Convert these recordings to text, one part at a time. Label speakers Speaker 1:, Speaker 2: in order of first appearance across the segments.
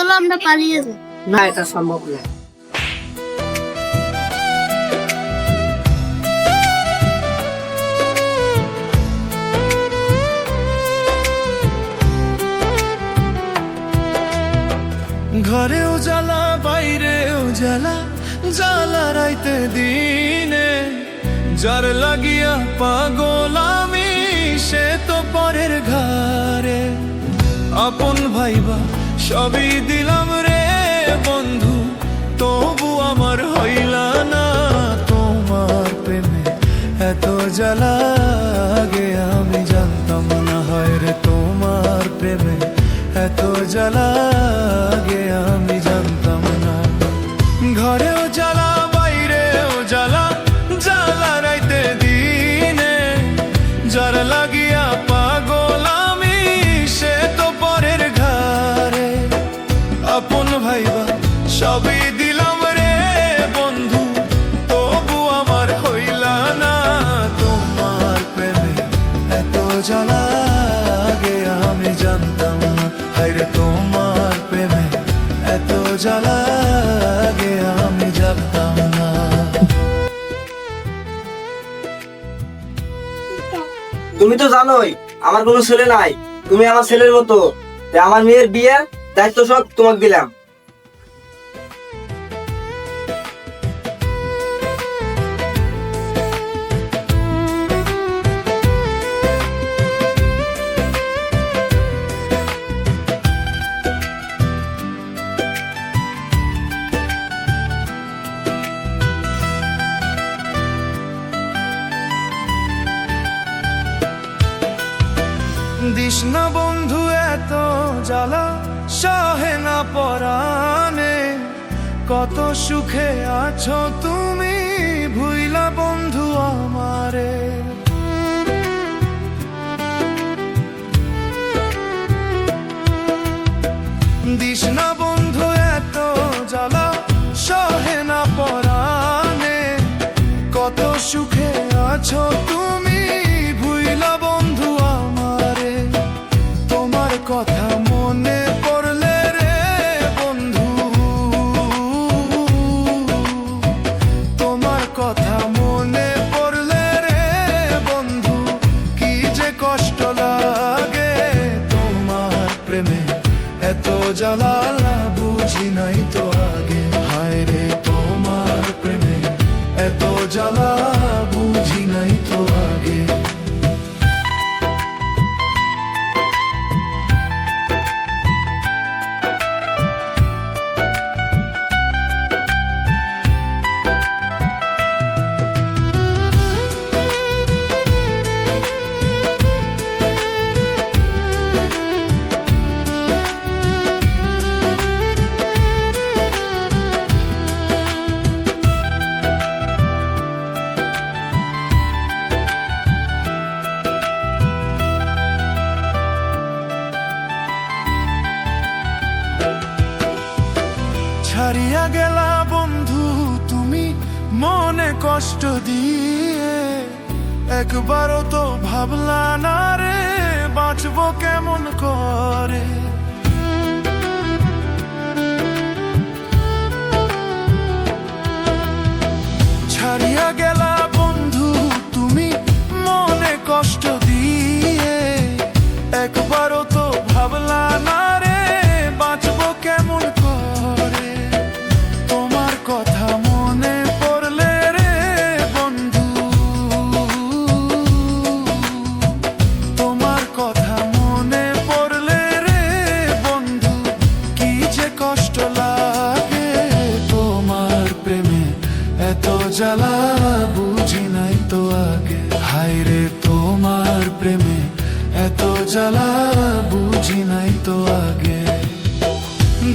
Speaker 1: আমরা পালিয়ে যাই।
Speaker 2: না এটা সম্ভব না
Speaker 3: ঘরে উজালা বাইরে উজালা জ্বালা রাইতে দিনে। যার লাগিয়া পাগল আমি সে তো পরের ঘরে আপন ভাইবা সবই দিলাম রে বন্ধু, তবু আমার হইলা না তোমার প্রেমে। এত জ্বালা আগে আমি জানতাম না হয় রে তোমার প্রেমে। এত জ্বালা আগে আমি
Speaker 2: তুমি তো জানোই, আমার কোনো ছেলে নাই। তুমি আমার ছেলের মতো। আমার মেয়ের বিয়ে, দায়িত্ব সব তোমাকে দিলাম।
Speaker 3: দিস না বন্ধু এত জ্বালা, সহে না পরানে কত সুখে আছো তুমি, ভুইলা বন্ধু আমারে। দিস না বন্ধু এত জ্বালা, সহে না পরানে কত সুখে আছো তুমি প্রেমে এত জ্বালা গেলা বন্ধু তুমি মনে কষ্ট দিয়ে একবারও তো ভাবলা না রে বাঁচবো কেমন করে? জ্বালা বুঝি নাই তো আগে। হাইরে তোমার প্রেমে এত জ্বালা বুঝি নাই তো আগে।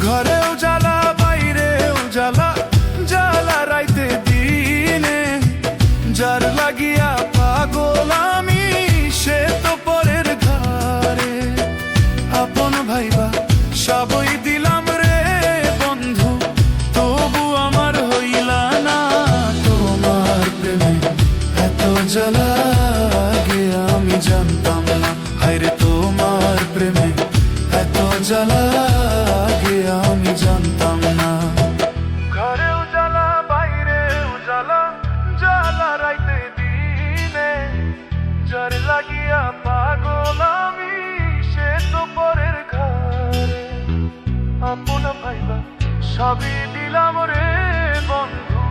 Speaker 3: ঘরেও লাগে, আমি জানতাম না। হায়রে তোমার প্রেমে এত জ্বালা লাগে, আমি জানতাম না। ঘরেও বাইরেও জ্বালা জ্বালা রাইতে দিনে। জ্বর লাগিয়া পাগল সে তো পরের ঘরে। আপন ভাইবা, সবই দিলাম রে বন্ধু,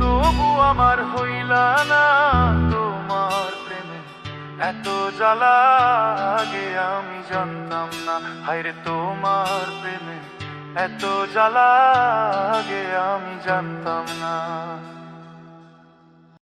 Speaker 3: তবু আমার হইলা না। এত জ্বালা আগে আমি জানতাম না। হায়রে তোমার প্রেমে এত জ্বালা আগে আমি জানতাম না।